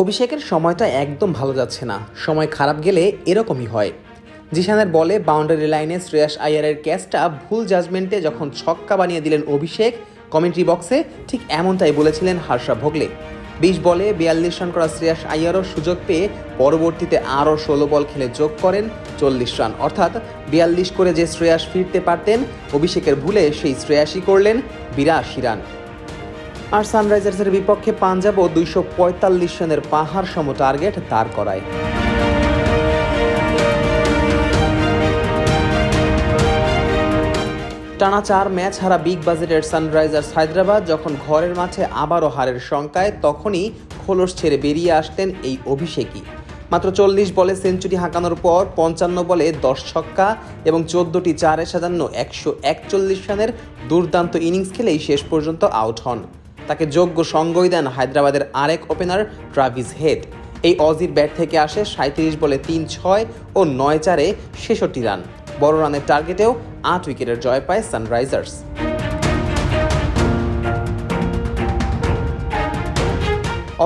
অভিষেকের সময়টা একদম ভালো যাচ্ছে না। সময় খারাপ গেলে এরকমই হয়। জিশানের বলে বাউন্ডারি লাইনে শ্রেয়াস আয়ারের ক্যাচটা ভুল জাজমেন্টে যখন ছক্কা বানিয়ে দিলেন অভিষেক কমেন্ট্রি বক্সে ঠিক এমনটাই বলেছিলেন হার্ষা ভোগলে। বিশ বলে বিয়াল্লিশ রান করা শ্রেয়াস আয়ারও সুযোগ পেয়ে পরবর্তীতে আরও ষোলো বল খেলে যোগ করেন চল্লিশ রান অর্থাৎ বিয়াল্লিশ করে যে শ্রেয়াস ফিরতে পারতেন, অভিষেকের ভুলে সেই শ্রেয়াসই করলেন বিরাশি রান আর সানরাইজার্সের বিপক্ষে পাঞ্জাবও দুইশো পঁয়তাল্লিশ রানের পাহাড় সম টার্গেট দাঁড় করায়। টানা চার ম্যাচ হারা বিগ বাজেটের সানরাইজার্স হায়দ্রাবাদ যখন ঘরের মাঠে আবারও হারের শঙ্কায়, তখনই খোলস ছেড়ে বেরিয়ে আসতেন এই অভিষেকই। মাত্র চল্লিশ বলে সেঞ্চুরি হাঁকানোর পর পঞ্চান্ন বলে দশ ছক্কা এবং চোদ্দটি চারে সাজান্ন একশো একচল্লিশ রানের দুর্দান্ত ইনিংস খেলেই শেষ পর্যন্ত আউট হন। তাকে যোগ্য সঙ্গই দেন হায়দ্রাবাদের আরেক ওপেনার ট্রাভিস হেড। এই অজির ব্যাট থেকে আসে সাঁত্রিশ বলে তিন ছয় ও নয় চারে ছেষট্টি রান। বড় রানের টার্গেটেও আট উইকেটের জয় পায় সানরাইজার্স।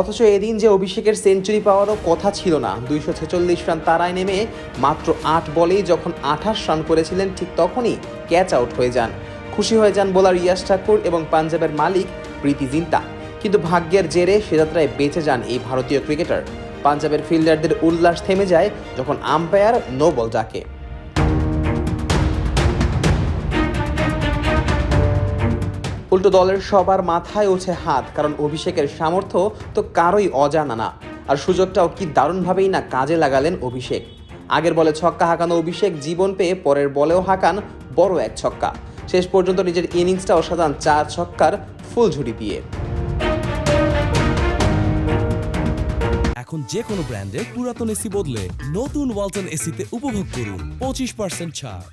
অথচ এদিন যে অভিষেকের সেঞ্চুরি পাওয়ারও কথা ছিল না। দুইশো ছেচল্লিশ রান তারায় নেমে মাত্র আট বলেই যখন আঠাশ রান করেছিলেন ঠিক তখনই ক্যাচ আউট হয়ে যান। খুশি হয়ে যান বোলার ইয়াশ ঠাকুর এবং পাঞ্জাবের মালিক প্রীতি জিন্তা। কিন্তু ভাগ্যের জেরে সে যাত্রায় বেঁচে যান এই ভারতীয় ক্রিকেটার। পাঞ্জাবের ফিল্ডারদের উল্লাস থেমে যায় যখন আম্পায়ার নো বল ডাকে উল্টো দলের সবার মাথায় ওঠে হাত, কারণ অভিষেকের সামর্থ্য তো কারোই অজানা না। আর সুযোগটাও কি দারুণভাবেই না কাজে লাগালেন অভিষেক। আগের বলে ছক্কা হাঁকানো অভিষেক জীবন পেয়ে পরের বলেও হাঁকান বড় এক ছক্কা। শেষ পর্যন্ত নিজের ইনিংসটা অসাধারণ চার ছক্কার ফুল ঝুড়ি দিয়ে। এখন যে কোনো ব্র্যান্ডের পুরাতন এসি বদলে নতুন ওয়ালটন এসিতে উপভোগ করুন পঁচিশ পার্সেন্ট ছাড়।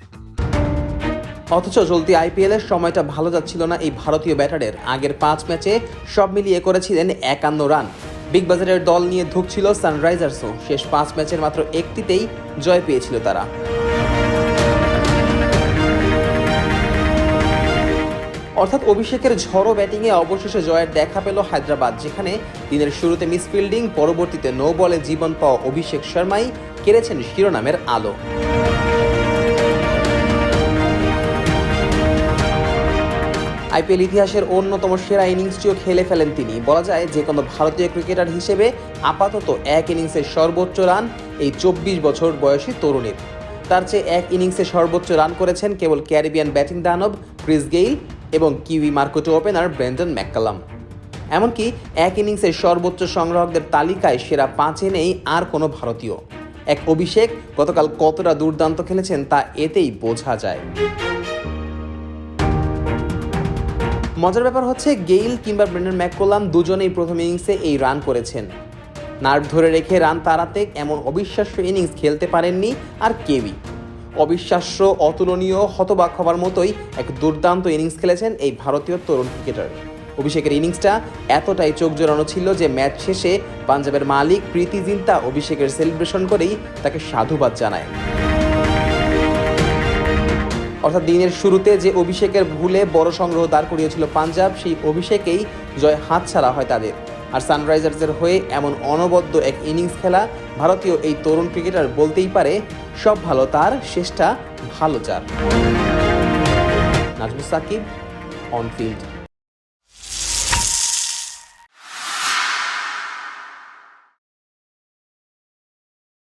অথচ চলতি আইপিএল এর সময়টা ভালো যাচ্ছিল না এই ভারতীয় ব্যাটারের। আগের পাঁচ ম্যাচে সব মিলিয়ে করেছিলেন একান্ন রান। বিগ বাজারের দল নিয়ে ধুকছিল সানরাইজার্সও। শেষ পাঁচ ম্যাচের মাত্র একটিতেই জয় পেয়েছিল তারা। অর্থাৎ অভিষেকের ঝড়ো ব্যাটিংয়ে অবশেষে জয়ের দেখা পেল হায়দ্রাবাদ, যেখানে দিনের শুরুতে মিসফিল্ডিং, পরবর্তীতে নো বলে জীবন পাওয়া অভিষেক শর্মাই কেড়েছেন শিরোনামের আলো। আইপিএল ইতিহাসের অন্যতম সেরা ইনিংসটিও খেলে ফেলেন তিনি। বলা যায় যে কোনো ভারতীয় ক্রিকেটার হিসেবে আপাতত এক ইনিংসের সর্বোচ্চ রান এই চব্বিশ বছর বয়সী তরুণীর। তার চেয়ে এক ইনিংসে সর্বোচ্চ রান করেছেন কেবল ক্যারিবিয়ান ব্যাটিং দানব ক্রিস গেইল এবং কিউই মার্কোটো ওপেনার ব্রেন্ডন ম্যাককালাম। এমনকি এক ইনিংসের সর্বোচ্চ সংগ্রাহকদের তালিকায় সেরা পাঁচে নেই আর কোনো ভারতীয়। এক অভিষেক গতকাল কতটা দুর্দান্ত খেলেছেন তা এতেই বোঝা যায়। মজার ব্যাপার হচ্ছে গেইল কিংবা ব্রেন্ডন ম্যাককোলাম দুজনেই প্রথম ইনিংসে এই রান করেছেন। নার্ভ ধরে রেখে রান তাড়াতে এমন অবিশ্বাস্য ইনিংস খেলতে পারেননি আর কেউই। অবিশ্বাস্য, অতুলনীয়, হতবাক হবার মতোই এক দুর্দান্ত ইনিংস খেলেছেন এই ভারতীয় তরুণ ক্রিকেটার। অভিষেকের ইনিংসটা এতটাই চোখ জোরানো ছিল যে ম্যাচ শেষে পাঞ্জাবের মালিক প্রীতি জিন্তা অভিষেকের সেলিব্রেশন করেই তাকে সাধুবাদ জানায়। অর্থাৎ দিনের শুরুতে যে অভিষেকের ভুলে বড় সংগ্রহ দাঁড় করিয়েছিল পাঞ্জাব, সেই অভিষেকেই জয় হাতছাড়া হয় তাদের। আর সানরাইজার্সের হয়ে এমন অনবদ্য এক ইনিংস খেলা ভারতীয় এই তরুণ ক্রিকেটার বলতেই পারে, সব ভালো তার, শেষটা ভালো যার। Nazmul Shakib on field